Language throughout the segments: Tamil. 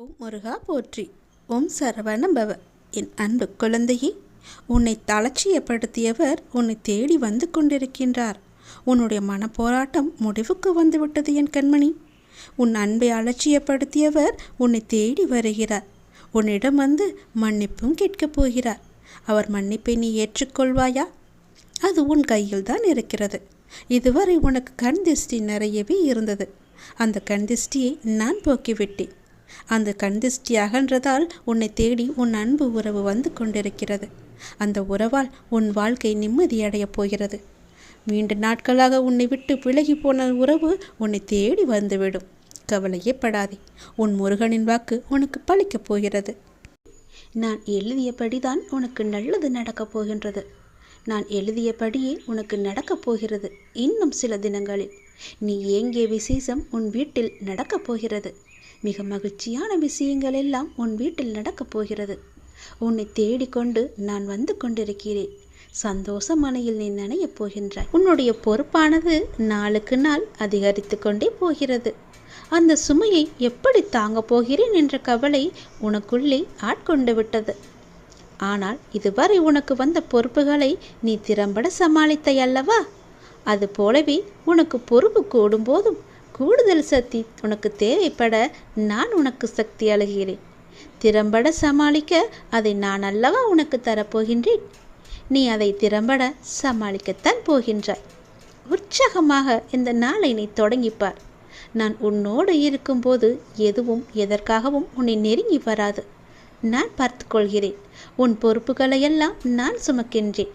ஓம் முருகா போற்றி. ஓம் சரவண பவ என் அன்பு குழந்தையே உன்னை தளர்ச்சியப்படுத்தியவர் உன்னை தேடி வந்து கொண்டிருக்கின்றார். உன்னுடைய மனப்போராட்டம் முடிவுக்கு வந்துவிட்டது என் கண்மணி. உன் அன்பை அலட்சியப்படுத்தியவர் உன்னை தேடி வருகிறார். உன்னிடம் வந்து மன்னிப்பும் கேட்கப் போகிறார். அவர் மன்னிப்பை நீ ஏற்றுக்கொள்வாயா? அது உன் கையில் தான் இருக்கிறது. இதுவரை உனக்கு கண் திருஷ்டி நிறையவே இருந்தது. அந்த கண் திருஷ்டியை நான் போக்கிவிட்டேன். அந்த கண் அகன்றதால் உன்னை தேடி உன் அன்பு உறவு வந்து கொண்டிருக்கிறது. அந்த உறவால் உன் வாழ்க்கை நிம்மதியடையப் போகிறது. நீண்ட நாட்களாக உன்னை விட்டு விலகி போன உறவு உன்னை தேடி வந்துவிடும். கவலையே படாதே. உன் முருகனின் வாக்கு உனக்கு பழிக்கப் போகிறது. நான் எழுதியபடிதான் உனக்கு நல்லது நடக்கப் போகின்றது. நான் எழுதியபடியே உனக்கு நடக்கப் போகிறது இன்னும் சில தினங்களில். நீ ஏங்கிய விசேஷம் உன் வீட்டில் நடக்கப் போகிறது. மிக மகிழ்ச்சியான விஷயங்கள் எல்லாம் உன் வீட்டில் நடக்கப் போகிறது. உன்னை தேடிக்கொண்டு நான் வந்து கொண்டிருக்கிறேன். சந்தோஷ மனையில் நீ நனையப் போகின்றாய். உன்னுடைய பொறுப்பானது நாளுக்கு நாள் அதிகரித்து கொண்டே போகிறது. அந்த சுமையை எப்படி தாங்கப் போகிறேன் என்ற கவலை உனக்குள்ளே ஆட்கொண்டு விட்டது. ஆனால் இதுவரை உனக்கு வந்த பொறுப்புகளை நீ திறம்பட சமாளித்தை அல்லவா? அது போலவே உனக்கு பொறுப்பு கூடும்போதும் கூடுதல் சக்தி உனக்கு தேவைப்பட நான் உனக்கு சக்தி அழுகிறேன். திறம்பட சமாளிக்க அதை நான் அல்லவா உனக்கு தரப்போகின்றேன்? நீ அதை திறம்பட சமாளிக்கத்தான் போகின்றாய். உற்சாகமாக இந்த நாளை நீ தொடங்கிப்பார். நான் உன்னோடு இருக்கும்போது எதுவும் எதற்காகவும் உன்னை நெருங்கி வராது. நான் பார்த்துக்கொள்கிறேன். உன் பொறுப்புகளையெல்லாம் நான் சுமக்கின்றேன்.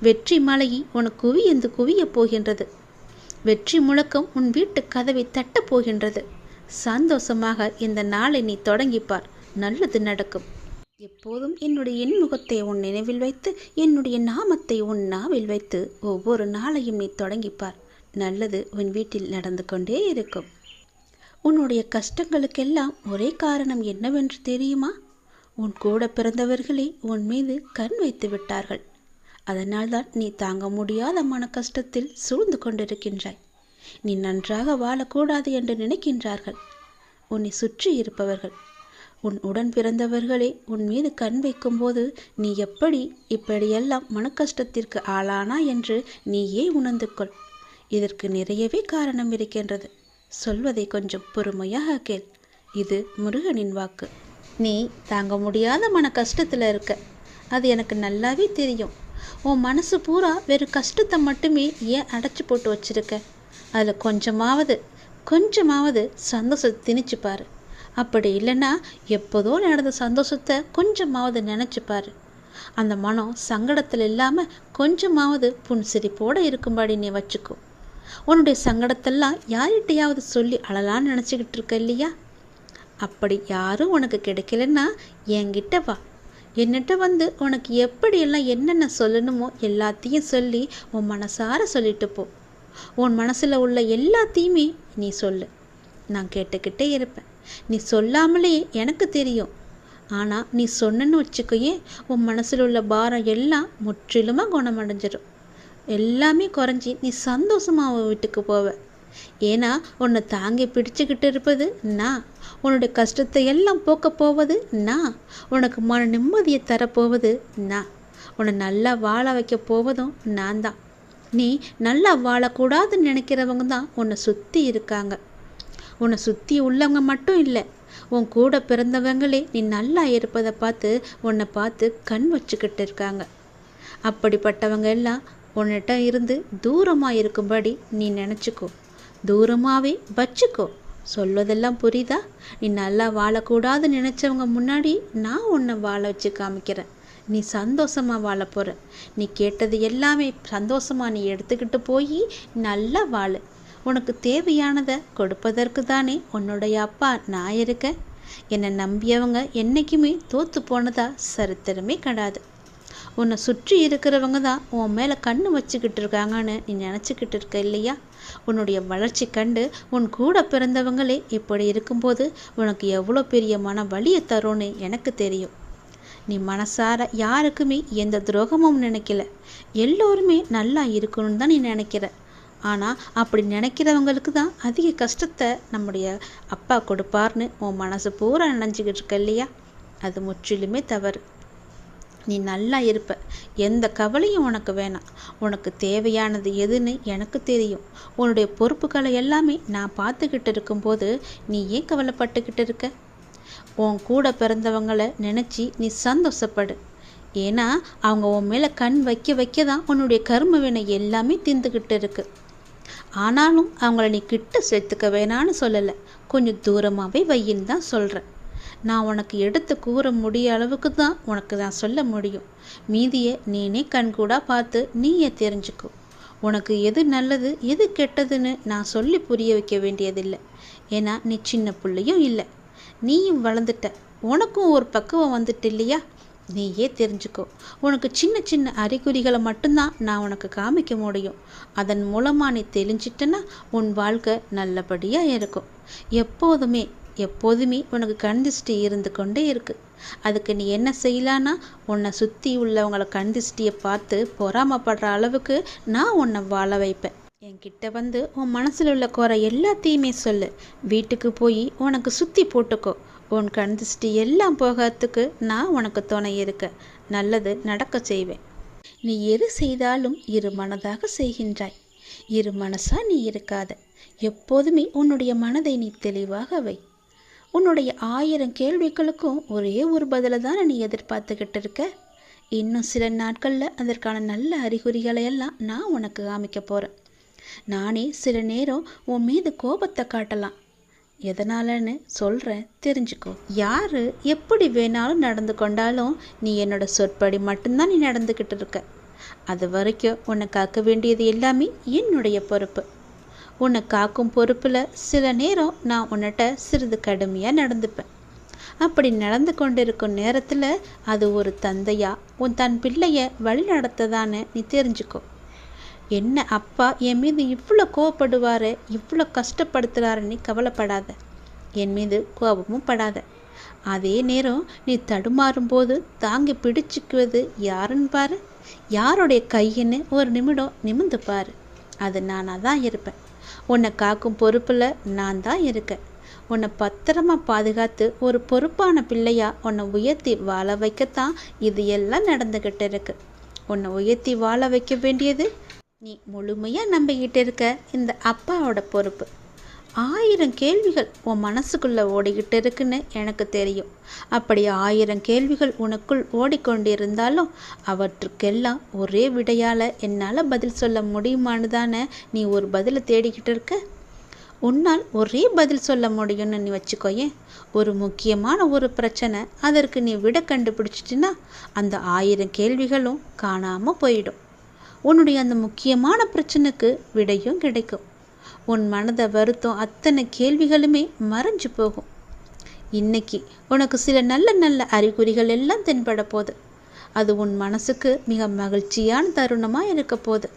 வெற்றி மலையை உனக்கு குவியந்து குவியப் போகின்றது. வெற்றி முழக்கம் உன் வீட்டு கதவை தட்டப் போகின்றது. சந்தோஷமாக இந்த நாளை நீ தொடங்கிப்பார். நல்லது நடக்கும். எப்போதும் என்னுடைய இன்முகத்தை உன் நினைவில் வைத்து என்னுடைய நாமத்தை உன் நாவில் வைத்து ஒவ்வொரு நாளையும் நீ தொடங்கிப்பார். நல்லது உன் வீட்டில் நடந்து கொண்டே இருக்கும். உன்னுடைய கஷ்டங்களுக்கெல்லாம் ஒரே காரணம் என்னவென்று தெரியுமா? உன் கூட பிறந்தவர்களே உன் மீது கண் வைத்து விட்டார்கள். அதனால்தான் நீ தாங்க முடியாத மன கஷ்டத்தில் சூழ்ந்து கொண்டிருக்கின்றாய். நீ நன்றாக வாழக்கூடாது என்று நினைக்கின்றார்கள். உன்னை சுற்றி இருப்பவர்கள். உன் உடன் பிறந்தவர்களே உன் மீது கண் வைக்கும்போது நீ எப்படி இப்படியெல்லாம் மன கஷ்டத்திற்கு ஆளானா என்று நீயே உணர்ந்து கொள் இதற்கு நிறையவே காரணம் இருக்கின்றது. சொல்வதை கொஞ்சம் பொறுமையாக கேள். இது முருகனின் வாக்கு. நீ தாங்க முடியாத மன கஷ்டத்தில் இருக்க. அது எனக்கு நல்லாவே தெரியும். உன் மனசு பூரா வெறும் கஷ்டத்தை மட்டுமே ஏன் அடைச்சி போட்டு வச்சிருக்க? அதில் கொஞ்சமாவது கொஞ்சமாவது சந்தோஷத்தை திணிச்சு அப்படி இல்லைன்னா எப்போதோ நடந்த சந்தோஷத்தை கொஞ்சமாவது நினச்சிப்பார் அந்த மனம் சங்கடத்தில் இல்லாமல் கொஞ்சமாவது புன்சிரிப்போடு இருக்கும்படி நீ வச்சுக்கோ. உன்னுடைய சங்கடத்தெல்லாம் யார்கிட்டையாவது சொல்லி அழலான்னு நினச்சிக்கிட்டு இருக்க இல்லையா? அப்படி யாரும் உனக்கு கிடைக்கலன்னா என்கிட்ட வா. என்னிட்ட வந்து உனக்கு எப்படியெல்லாம் என்னென்ன சொல்லணுமோ எல்லாத்தையும் சொல்லி உன் மனசார சொல்லிட்டு போ. உன் மனசில் உள்ள எல்லாத்தையுமே நீ சொல்லு. நான் கேட்டுக்கிட்டே இருப்பேன். நீ சொல்லாமலே எனக்கு தெரியும். ஆனால் நீ சொன்னன்னு வச்சுக்கோயே உன் மனசில் உள்ள பாரம் எல்லாம் முற்றிலுமாக குணமடைஞ்சிடும் எல்லாமே குறைஞ்சி நீ சந்தோஷமாக வீட்டுக்கு போவ. ஏன்னா உன்னை தாங்கி பிடிச்சிக்கிட்டு இருப்பது நான். உன்னுடைய கஷ்டத்தை எல்லாம் போக்க போவது நான் உனக்கு மன நிம்மதியை தரப்போவது நான் உன்னை நல்லா வாழ வைக்க போவதும் நான் தான். நீ நல்லா வாழக்கூடாதுன்னு நினைக்கிறவங்க தான் உன்னை சுற்றி இருக்காங்க. உன்னை சுற்றி உள்ளவங்க மட்டும் இல்லை உன் கூட பிறந்தவங்களே நீ நல்லா இருப்பதை பார்த்து உன்னை பார்த்து கண் வச்சுக்கிட்டு இருக்காங்க. அப்படிப்பட்டவங்க எல்லாம் உன்னிட்ட இருந்து தூரமாக இருக்கும்படி நீ நினச்சிக்கோ. தூரமாகவே வச்சுக்கோ. சொல்வதெல்லாம் புரியுதா நீ நல்லா வாழக்கூடாதுன்னு நினச்சவங்க முன்னாடி நான் உன்னை வாழ வச்சு காமிக்கிறேன். நீ சந்தோஷமாக வாழ போகிற நீ கேட்டது எல்லாமே சந்தோஷமாக நீ எடுத்துக்கிட்டு போய் நல்லா வாழ. உனக்கு தேவையானதை கொடுப்பதற்கு தானே உன்னுடைய அப்பா நான் இருக்கேன். என்னை நம்பியவங்க என்றைக்குமே தோற்று போனதா சரித்திரமே கிடையாது உன்னை சுற்றி இருக்கிறவங்க தான் உன் மேலே கண்ணு வச்சுக்கிட்டு இருக்காங்கன்னு நீ நினச்சிக்கிட்டு இருக்க இல்லையா? உன்னுடைய வளர்ச்சி கண்டு உன் கூட பிறந்தவங்களே இப்படி இருக்கும்போது உனக்கு எவ்வளோ பெரிய மன வலியை தரும்னு எனக்கு தெரியும். நீ மனசார யாருக்குமே எந்த துரோகமும் நினைக்கல. எல்லோருமே நல்லா இருக்கணும்னு தான் நீ நினைக்கிற. ஆனால் அப்படி நினைக்கிறவங்களுக்கு தான் அதிக கஷ்டத்தை நம்முடைய அப்பா கொடுப்பார்னு உன் மனசு பூரா நினைஞ்சிக்கிட்டு இருக்க இல்லையா? அது முற்றிலுமே தவறு. நீ நல்லா இருப்ப. எந்த கவலையும் உனக்கு வேணாம். உனக்கு தேவையானது எதுன்னு எனக்கு தெரியும். உன்னுடைய பொறுப்புகளை எல்லாமே நான் பார்த்துக்கிட்டு இருக்கும்போது நீ ஏன் கவலைப்பட்டுக்கிட்டு இருக்க? உன் கூட பிறந்தவங்களை நினச்சி நீ சந்தோஷப்படு. ஏன்னா அவங்க உன் மேலே கண் வைக்க வைக்க தான் உன்னுடைய கரும வினை எல்லாமே திந்துக்கிட்டு இருக்கு. ஆனாலும் அவங்கள நீ கிட்ட சேர்த்துக்க வேணான்னு சொல்லலை. கொஞ்சம் தூரமாகவே வையின்னு தான் சொல்கிறேன் நான் உனக்கு எடுத்து கூற முடிய அளவுக்கு தான் உனக்கு நான் சொல்ல முடியும். மீதியை நீனே கண்கூடாக பார்த்து நீயே தெரிஞ்சுக்கோ. உனக்கு எது நல்லது எது கெட்டதுன்னு நான் சொல்லி புரிய வைக்க வேண்டியதில்லை. ஏன்னா நீ சின்ன பிள்ளையும் இல்லை. நீயும் வளர்ந்துட்ட. உனக்கும் ஒரு பக்குவம் வந்துட்டு இல்லையா? நீயே தெரிஞ்சுக்கோ. உனக்கு சின்ன சின்ன அறிகுறிகளை மட்டும்தான் நான் உனக்கு காமிக்க முடியும். அதன் மூலமாக நீ தெளிஞ்சிட்டனா உன் வாழ்க்கை நல்லபடியாக இருக்கும். எப்போதுமே எப்போதுமே உனக்கு கண்திஷ்டி இருந்து கொண்டே இருக்கு. அதுக்கு நீ என்ன செய்யலான்னா உன்னை சுற்றி உள்ளவங்களை கண்திஷ்டியை பார்த்து பொறாமப்படுற அளவுக்கு நான் உன்னை வாழ வைப்பேன். என்கிட்ட வந்து உன் மனசில் உள்ள குறை எல்லாத்தையுமே சொல்லு. வீட்டுக்கு போய் உனக்கு சுற்றி போட்டுக்கோ. உன் கண் திருஷ்டி எல்லாம் போகிறதுக்கு நான் உனக்கு துணை இருக்க நல்லது நடக்க செய்வேன். நீ எது செய்தாலும் இரு மனதாக செய்கின்றாய். இரு மனசா நீ இருக்காத. எப்போதுமே உன்னுடைய மனதை நீ தெளிவாக வை. உன்னுடைய ஆயிரம் கேள்விகளுக்கும் ஒரே ஒரு பதிலை தானே நீ எதிர்பார்த்துக்கிட்டு இருக்க இன்னும் சில நாட்களில் அதற்கான நல்ல அறிகுறிகளை எல்லாம் நான் உனக்கு காமிக்க போகிறேன் நானே சில நேரம் உன் மீது கோபத்தை காட்டலாம். எதனாலன்னு சொல்கிறேன் தெரிஞ்சுக்கோ. யார் எப்படி வேணாலும் நடந்து கொண்டாலும் நீ என்னோட சொற்படி மட்டும்தான் நீ நடந்துக்கிட்டு இருக்க அது வரைக்கும் உன்னை காக்க வேண்டியது எல்லாமே என்னுடைய பொறுப்பு. உன்னை காக்கும் பொறுப்பில் சில நேரம் நான் உன்னிட்ட சிறிது கடுமையாக நடந்துப்பேன். அப்படி நடந்து கொண்டிருக்கும் நேரத்தில் அது ஒரு தந்தையா உன் தன் பிள்ளைய வழி நடத்ததான்னு நீ தெரிஞ்சுக்கோ. என்ன அப்பா என் மீது இவ்வளோ கோவப்படுவார் இவ்வளோ கஷ்டப்படுத்துகிறாருன்னு கவலைப்படாத. என் மீது கோபமும் படாத. அதே நேரம் நீ தடுமாறும்போது தாங்கி பிடிச்சிக்குவது யாருன்னு பாரு. யாருடைய கையின்னு ஒரு நிமிடம் நிமிந்து பாரு. அது நானாக தான் இருப்பேன். உன்னை காக்கும் பொறுப்பில் நான் தான் இருக்கேன். உன்னை பத்திரமா பாதுகாத்து ஒரு பொறுப்பான பிள்ளையா உன்னை உயர்த்தி வாழ வைக்கத்தான் இது எல்லாம் நடந்துக்கிட்டு இருக்கு. உன்னை உயர்த்தி வாழ வைக்க வேண்டியது நீ முழுமையாக நம்பிக்கிட்டு இருக்க இந்த அப்பாவோட பொறுப்பு. ஆயிரம் கேள்விகள் உன் மனசுக்குள்ளே ஓடிக்கிட்டு இருக்குன்னு எனக்கு தெரியும். அப்படி ஆயிரம் கேள்விகள் உனக்குள் ஓடிக்கொண்டிருந்தாலும் அவற்றுக்கெல்லாம் ஒரே விடையால் என்னால் பதில் சொல்ல முடியுமான்னு தானே நீ ஒரு பதிலை தேடிக்கிட்டு இருக்க? உன்னால் ஒரே பதில் சொல்ல முடியும்னு நீ வச்சுக்கோயேன். ஒரு முக்கியமான ஒரு பிரச்சனை அதற்கு நீ விட கண்டுபிடிச்சிட்டினா அந்த ஆயிரம் கேள்விகளும் காணாமல் போயிடும். உன்னுடைய அந்த முக்கியமான பிரச்சனைக்கு விடையும் கிடைக்கும். உன் மனதை வருத்தம் அத்தனை கேள்விகளுமே மறைஞ்சு போகும். இன்னைக்கு உனக்கு சில நல்ல நல்ல அறிகுறிகள் எல்லாம் தென்பட போகுது அது உன் மனசுக்கு மிக மகிழ்ச்சியான தருணமாக இருக்க போகுது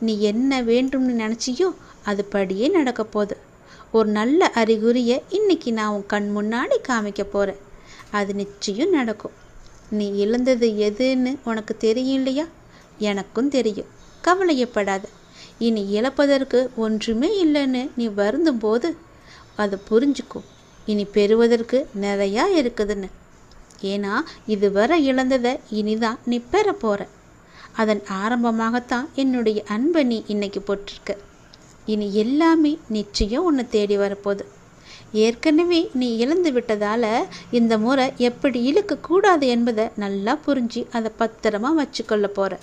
நீ என்ன வேண்டும்னு நினச்சியோ அது படியே நடக்க போகுது ஒரு நல்ல அறிகுறியை இன்னைக்கு நான் உன் கண் முன்னாடி காமிக்க போகிறேன் அது நிச்சயம் நடக்கும். நீ இழந்தது எதுன்னு உனக்கு தெரியும் இல்லையா? எனக்கும் தெரியும். கவலையப்படாத. இனி இழப்பதற்கு ஒன்றுமே இல்லைன்னு நீ வருந்தும் போது அதை புரிஞ்சுக்கோ. இனி பெறுவதற்கு நிறையா இருக்குதுன்னு. ஏன்னா இதுவரை இழந்ததை இனிதான் நீ பெற. போகிற அதன் ஆரம்பமாகத்தான் என்னுடைய அன்பை நீ இன்னைக்கு போட்டிருக்க. இனி எல்லாமே நிச்சயம் உன்னை தேடி வரப்போகுது. ஏற்கனவே நீ இழந்து விட்டதால் இந்த முறை எப்படி இழுக்கக்கூடாது என்பதை நல்லா புரிஞ்சு அதை பத்திரமா வச்சுக்கொள்ள போகிற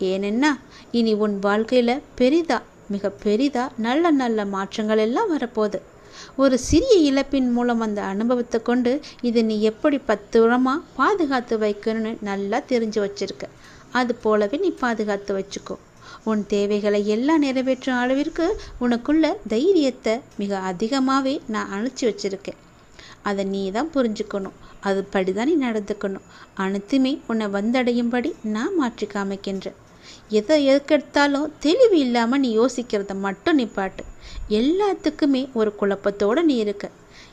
ஏனென்னா இனி உன் வாழ்க்கையில் பெரிதா மிக பெரிதா நல்ல நல்ல மாற்றங்கள் எல்லாம் வரப்போகுது. ஒரு சிறிய இழப்பின் மூலம் அந்த அனுபவத்தை கொண்டு இதை நீ எப்படி பத்திரமாக பாதுகாத்து வைக்கணும்னு நல்லா தெரிஞ்சு வச்சிருக்க. அது போலவே நீ பாதுகாத்து வச்சுக்கோ. உன் தேவைகளை எல்லாம் நிறைவேற்றும் அளவிற்கு உனக்குள்ள தைரியத்தை மிக அதிகமாகவே நான் அணைச்சி வச்சுருக்கேன். அதை நீ தான் புரிஞ்சுக்கணும். அது படிதான் நீ நடந்துக்கணும். அனைத்துமே உன்னை வந்தடையும்படி நான் மாற்றி காமிக்கின்றேன். எதை எதுக்கெடுத்தாலும் தெளிவு இல்லாமல் நீ யோசிக்கிறத மட்டும் நிப்பாட்டு எல்லாத்துக்குமே ஒரு குழப்பத்தோடு நீ இருக்க.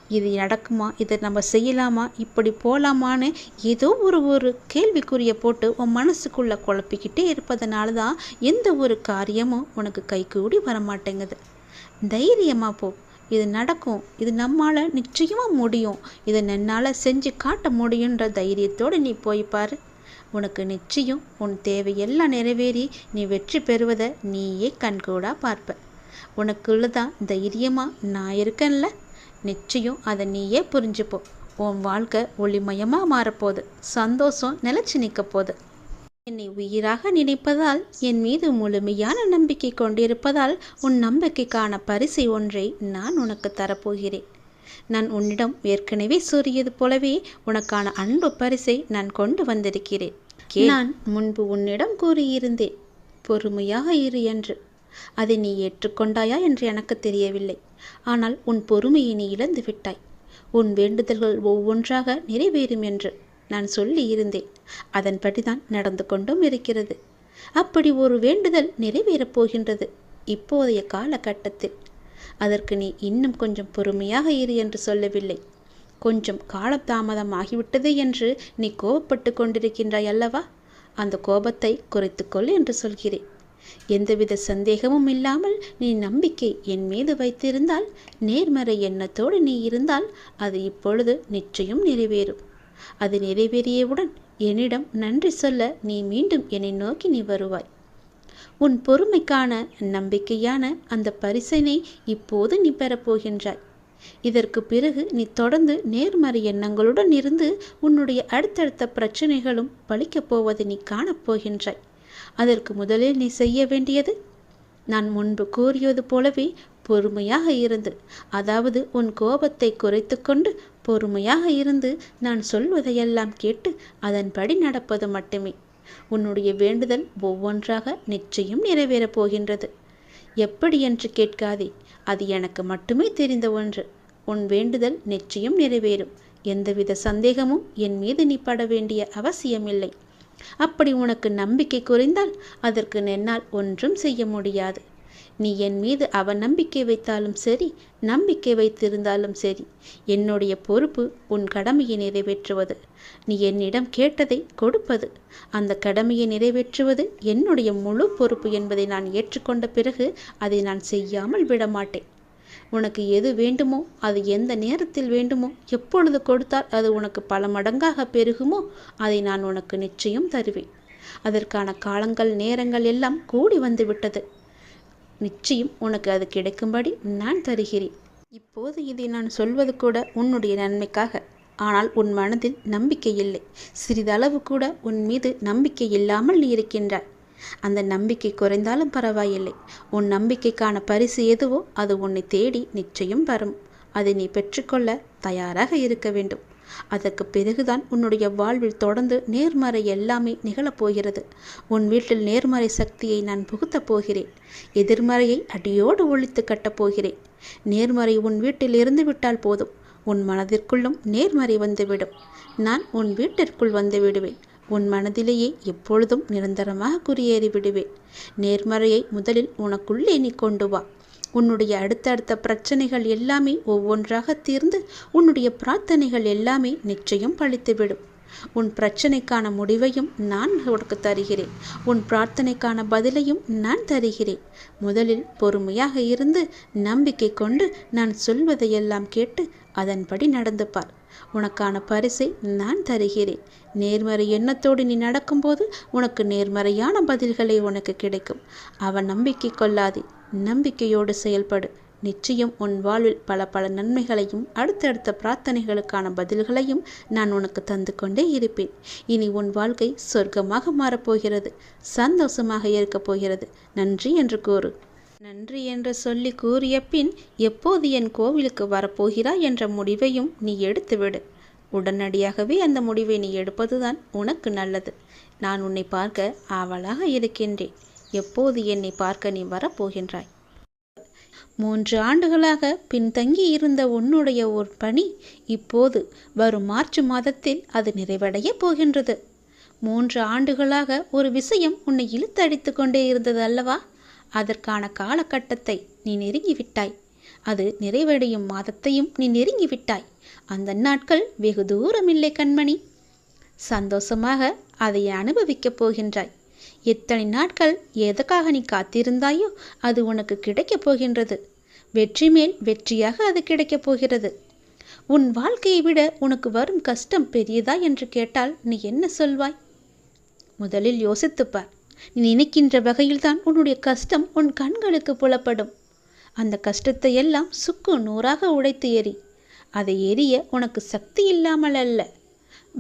இது நடக்குமா? இதை நம்ம செய்யலாமா? இப்படி போகலாமான்னு ஏதோ ஒரு ஒரு கேள்விக்குறியை போட்டு உன் மனசுக்குள்ளே குழப்பிக்கிட்டே இருப்பதனால தான் எந்த ஒரு காரியமும் உனக்கு கைகூடி வரமாட்டேங்குது. தைரியமாக போ. இது நடக்கும். இது நம்மால் நிச்சயமாக முடியும். இதை என்னால் செஞ்சு காட்ட முடியுன்ற தைரியத்தோடு நீ போய் பாரு. உனக்கு நிச்சயம் உன் தேவையெல்லாம் நிறைவேறி நீ வெற்றி பெறுவதை நீயே கண்கூடாக பார்ப்ப. உனக்குள்ளதான் தைரியமாக நான் இருக்கேன்ல? நிச்சயம் அதை நீயே புரிஞ்சுப்போ. உன் வாழ்க்கை ஒளிமயமாக மாறப்போகுது. சந்தோஷம் நிலச்சி நிற்க போகுது என்னை உயிராக நினைப்பதால் என் மீது முழுமையான நம்பிக்கை கொண்டிருப்பதால் உன் நம்பிக்கைக்கான பரிசை ஒன்றை நான் உனக்கு தரப்போகிறேன். நான் உன்னிடம் ஏற்கனவே சூரியது போலவே உனக்கான அன்பு பரிசை நான் கொண்டு வந்திருக்கிறேன். நான் முன்பு உன்னிடம் கூறியிருந்தேன். பொறுமையாக இரு என்று. அதை நீ ஏற்றுக்கொண்டாயா என்று எனக்கு தெரியவில்லை. ஆனால் உன் பொறுமையை நீ இழந்து விட்டாய். உன் வேண்டுதல்கள் ஒவ்வொன்றாக நிறைவேறும் என்று நான் சொல்லி இருந்தேன் அதன்படிதான் நடந்து கொண்டும் இருக்கிறது. அப்படி ஒரு வேண்டுதல் நிறைவேறப் போகின்றது இப்போதைய காலகட்டத்தில். அதற்கு நீ இன்னும் கொஞ்சம் பொறுமையாக இரு என்று சொல்லவில்லை. கொஞ்சம் காலதாமதம் ஆகிவிட்டது என்று நீ கோபப்பட்டு கொண்டிருக்கின்றாய் அல்லவா? அந்த கோபத்தை குறைத்துக்கொள் என்று சொல்கிறேன். எந்தவித சந்தேகமும் இல்லாமல் நீ நம்பிக்கை என் மீது வைத்திருந்தால் நேர்மறை எண்ணத்தோடு நீ இருந்தால் அது இப்பொழுது நிச்சயம் நிறைவேறும். அது நிறைவேறியவுடன் என்னிடம் நன்றி சொல்ல நீ மீண்டும் என்னை நோக்கி நீ வருவாய். உன் பொறுமைக்கான நம்பிக்கையான அந்த பரிசனை இப்போது நீ பெறப்போகின்றாய். இதற்கு பிறகு நீ தொடர்ந்து நேர்மறை எண்ணங்களுடன் இருந்து உன்னுடைய அடுத்தடுத்த பிரச்சனைகளும் பழிக்கப் போவதை நீ காணப்போகின்றாய் அதற்கு முதலில் நீ செய்ய வேண்டியது நான் முன்பு கூறியது போலவே பொறுமையாக இருந்து அதாவது உன் கோபத்தை குறைத்து கொண்டு பொறுமையாக இருந்து நான் சொல்வதையெல்லாம் கேட்டு அதன்படி நடப்பது மட்டுமே. உன்னுடைய வேண்டுதல் ஒவ்வொன்றாக நிச்சயம் நிறைவேறப் போகின்றது. எப்படி என்று கேட்காதே அது எனக்கு மட்டுமே தெரிந்த ஒன்று. உன் வேண்டுதல் நிச்சயம் நிறைவேறும். எந்தவித சந்தேகமும் என் மீது நீ பட வேண்டிய அவசியமில்லை. அப்படி உனக்கு நம்பிக்கை குறைந்தால் அதற்கு என்னால் ஒன்றும் செய்ய முடியாது. நீ என் மீது அவநம்பிக்கை வைத்தாலும் சரி நம்பிக்கை வைத்திருந்தாலும் சரி என்னுடைய பொறுப்பு உன் கடமையை நிறைவேற்றுவது. நீ என்னிடம் கேட்டதை கொடுப்பது. அந்த கடமையை நிறைவேற்றுவது என்னுடைய முழு பொறுப்பு என்பதை நான் ஏற்றுக்கொண்ட பிறகு அதை நான் செய்யாமல் விடமாட்டேன் உனக்கு எது வேண்டுமோ அது எந்த நேரத்தில் வேண்டுமோ எப்பொழுது கொடுத்தால் அது உனக்கு பல மடங்காக பெருகுமோ அதை நான் உனக்கு நிச்சயம் தருவேன். அதற்கான காலங்கள் நேரங்கள் எல்லாம் கூடி வந்து விட்டது நிச்சயம் உனக்கு அது கிடைக்கும்படி நான் தருகிறேன். இப்போது இதை நான் சொல்வது கூட உன்னுடைய நன்மைக்காக. ஆனால் உன் மனதில் நம்பிக்கை இல்லை. சிறிதளவு கூட உன் மீது நம்பிக்கை இல்லாமல் நீ இருக்கின்றாய். அந்த நம்பிக்கை குறைந்தாலும் பரவாயில்லை. உன் நம்பிக்கைக்கான பரிசு எதுவோ அது உன்னை தேடி நிச்சயம் வரும். அதை நீ பெற்றுக்கொள்ள தயாராக இருக்க வேண்டும். அதற்கு பிறகுதான் உன்னுடைய வாழ்வில் தொடர்ந்து நேர்மறை எல்லாமே நிகழப்போகிறது உன் வீட்டில் நேர்மறை சக்தியை நான் புகுத்தப் போகிறேன். எதிர்மறையை அடியோடு ஒழித்து கட்டப் போகிறேன். நேர்மறை உன் வீட்டில் இருந்து விட்டால் போதும். உன் மனதிற்குள்ளும் நேர்மறை வந்துவிடும். நான் உன் வீட்டிற்குள் வந்து விடுவேன். உன் மனதிலேயே எப்பொழுதும் நிரந்தரமாக குறியேறி விடுவேன் நேர்மறையை முதலில் உனக்குள்ளே நீ கொண்டு வா. உன்னுடைய அடுத்தடுத்த பிரச்சனைகள் எல்லாமே ஒவ்வொன்றாக தீர்ந்து உன்னுடைய பிரார்த்தனைகள் எல்லாமே நிச்சயம் பழித்துவிடும். உன் பிரச்சனைக்கான முடிவையும் நான் உனக்கு தருகிறேன். உன் பிரார்த்தனைக்கான பதிலையும் நான் தருகிறேன். முதலில் பொறுமையாக இருந்து நம்பிக்கை கொண்டு நான் சொல்வதையெல்லாம் கேட்டு அதன்படி நடந்து பார். உனக்கான பரிசை நான் தருகிறேன். நேர்மறை எண்ணத்தோடு நீ நடக்கும்போது உனக்கு நேர்மறையான பதில்களை உனக்கு கிடைக்கும். அவன் நம்பிக்கை கொள்ளாதே. நம்பிக்கையோடு செயல்படு. நிச்சயம் உன் வாழ்வில் பல பல நன்மைகளையும் அடுத்தடுத்த பிரார்த்தனைகளுக்கான பதில்களையும் நான் உனக்கு தந்து கொண்டே இருப்பேன். இனி உன் வாழ்க்கை சொர்க்கமாக மாறப்போகிறது. சந்தோஷமாக இருக்கப் போகிறது. நன்றி என்று கூறு. நன்றி என்று சொல்லி கூறிய பின் எப்போது என் கோவிலுக்கு வரப்போகிறாய் என்ற முடிவையும் நீ எடுத்துவிடு. உடனடியாகவே அந்த முடிவை நீ எடுப்பதுதான் உனக்கு நல்லது. நான் உன்னை பார்க்க ஆவலாக இருக்கின்றேன். எப்போது என்னை பார்க்க நீ வரப்போகின்றாய்? மூன்று ஆண்டுகளாக பின்தங்கி இருந்த உன்னுடைய ஒரு பணி இப்போது வரும் மார்ச் மாதத்தில் அது நிறைவடைய போகின்றது. மூன்று ஆண்டுகளாக ஒரு விஷயம் உன்னை இழுத்தடித்து கொண்டே இருந்தது அல்லவா? அதற்கான காலகட்டத்தை நீ நெருங்கிவிட்டாய். அது நிறைவடையும் மாதத்தையும் நீ நெருங்கிவிட்டாய். அந்த நாட்கள் வெகு தூரமில்லை கண்மணி. சந்தோஷமாக அதை அனுபவிக்கப் போகின்றாய். எத்தனை நாட்கள் எதற்காக நீ காத்திருந்தாயோ அது உனக்கு கிடைக்கப் போகின்றது. வெற்றி மேல் வெற்றியாக அது கிடைக்கப் போகிறது. உன் வாழ்க்கையை விட உனக்கு வரும் கஷ்டம் பெரியதா என்று கேட்டால் நீ என்ன சொல்வாய்? முதலில் யோசித்துப்பார். நீ நினைக்கின்ற வகையில்தான் உன்னுடைய கஷ்டம் உன் கண்களுக்கு புலப்படும். அந்த கஷ்டத்தை எல்லாம் சுக்கு நூறாக உடைத்து எறி அதை எரிய உனக்கு சக்தி இல்லாமல் அல்ல.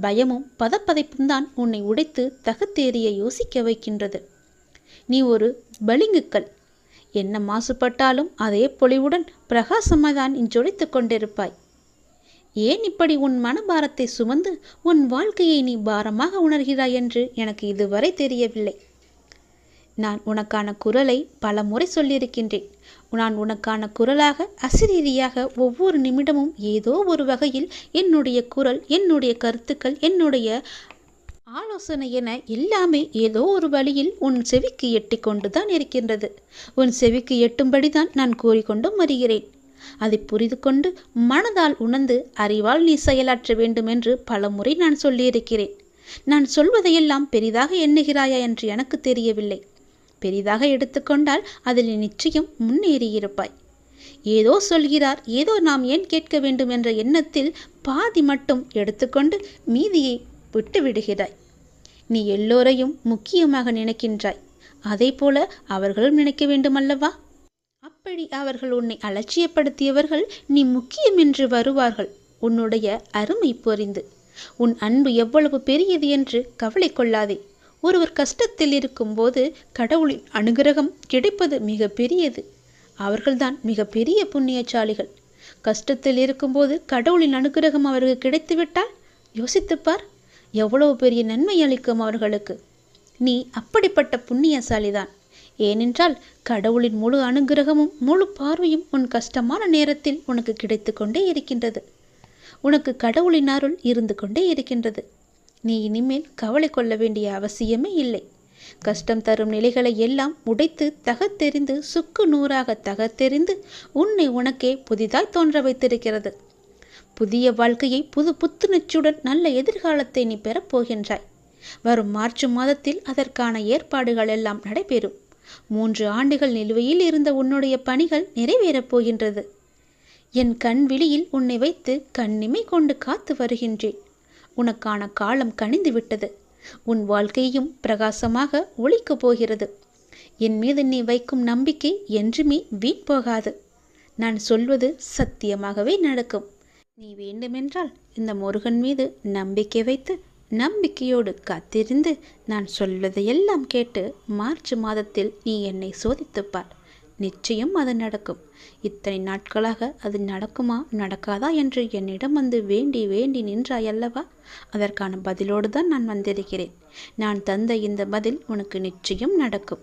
பயமும் பதப்பதைப்பும் தான் உன்னை உடைத்து தகுத்தேறிய யோசிக்க வைக்கின்றது. நீ ஒரு பளிங்குக்கல். என்ன மாசுபட்டாலும் அதே பொலிவுடன் பிரகாசமாக தான் இஞ்சொழித்து கொண்டிருப்பாய். ஏன் இப்படி உன் மனபாரத்தை சுமந்து உன் வாழ்க்கையை நீ பாரமாக உணர்கிறாய் என்று எனக்கு இதுவரை தெரியவில்லை. நான் உனக்கான குரலை பல முறை சொல்லியிருக்கின்றேன். நான் உனக்கான குரலாக அசிரீதியாக ஒவ்வொரு நிமிடமும் ஏதோ ஒரு வகையில் என்னுடைய குரல் என்னுடைய கருத்துக்கள் என்னுடைய ஆலோசனை என எல்லாமே ஏதோ ஒரு வழியில் உன் செவிக்கு எட்டி கொண்டுதான் இருக்கின்றது. உன் செவிக்கு எட்டும்படிதான் நான் கூறிக்கொண்டும் வருகிறேன். அதை புரிந்து கொண்டு மனதால் உணர்ந்து அறிவால் நீ செயலாற்ற வேண்டும் என்று பல முறை நான் சொல்லியிருக்கிறேன். நான் சொல்வதையெல்லாம் பெரிதாக எண்ணுகிறாயா என்று எனக்கு தெரியவில்லை. பெரிதாக எடுத்துக்கொண்டால் அதில் நிச்சயம் முன்னேறியிருப்பாய். ஏதோ சொல்கிறார் ஏதோ நாம் ஏன் கேட்க வேண்டும் என்ற எண்ணத்தில் பாதி மட்டும் எடுத்துக்கொண்டு மீதியை விட்டு விடுகிறாய் நீ எல்லோரையும் முக்கியமாக நினைக்கின்றாய். அதே போல அவர்களும் நினைக்க வேண்டுமல்லவா? அப்படி அவர்கள் உன்னை அலட்சியப்படுத்தியவர்கள் நீ முக்கியம் என்று வருவார்கள். உன்னுடைய அருமை புரிந்து உன் அன்பு எவ்வளவு பெரியது என்று கவலை கொள்ளாதே. ஒருவர் கஷ்டத்தில் இருக்கும்போது கடவுளின் அனுகிரகம் கிடைப்பது மிக பெரியது அவர்கள்தான் மிக பெரிய புண்ணியசாலிகள். கஷ்டத்தில் இருக்கும்போது கடவுளின் அனுகிரகம் அவருக்கு கிடைத்துவிட்டால் யோசித்துப்பார் எவ்வளவு பெரிய நன்மை அளிக்கும் அவர்களுக்கு. நீ அப்படிப்பட்ட புண்ணியசாலிதான். ஏனென்றால் கடவுளின் முழு அனுகிரகமும் முழு பார்வையும் உன் கஷ்டமான நேரத்தில் உனக்கு கிடைத்து கொண்டே இருக்கின்றது. உனக்கு கடவுளின் அருள் இருந்து கொண்டே இருக்கின்றது. நீ இனிமேல் கவலை கொள்ள வேண்டிய அவசியமே இல்லை. கஷ்டம் தரும் நிலைகளை எல்லாம் உடைத்து தகத்தெறிந்து சுக்கு நூறாக தகத்தெறிந்து உன்னை உனக்கே புதிதாய் தோன்ற வைத்திருக்கிறது. புதிய வாழ்க்கையை புது புத்துணர்ச்சியுடன் நல்ல எதிர்காலத்தை நீ பெறப்போகின்றாய் வரும் மார்ச் மாதத்தில் அதற்கான ஏற்பாடுகள் எல்லாம் நடைபெறும். மூன்று ஆண்டுகள் நிலுவையில் இருந்த உன்னுடைய பணிகள் நிறைவேறப் போகின்றது. என் கண் விழியில் உன்னை வைத்து கண்ணிமை கொண்டு காத்து வருகின்றேன். உனக்கான காலம் கனிந்து விட்டது. உன் வாழ்க்கையும் பிரகாசமாக ஒழிக்கப் போகிறது. என் மீது நீ வைக்கும் நம்பிக்கை என்றுமே வீண் போகாது. நான் சொல்வது சத்தியமாகவே நடக்கும். நீ வேண்டுமென்றால் இந்த முருகன் மீது நம்பிக்கை வைத்து நம்பிக்கையோடு காத்திருந்து நான் சொல்வதையெல்லாம் கேட்டு மார்ச் மாதத்தில் நீ என்னை சோதித்துப் பார் நிச்சயம் அது நடக்கும். இத்தனை நாட்களாக அது நடக்குமா நடக்காதா என்று என்னிடம் வந்து வேண்டி வேண்டி நின்றாய் அல்லவா? அதற்கான பதிலோடு தான் நான் வந்திருக்கிறேன். நான் தந்த இந்த பதில் உனக்கு நிச்சயம் நடக்கும்.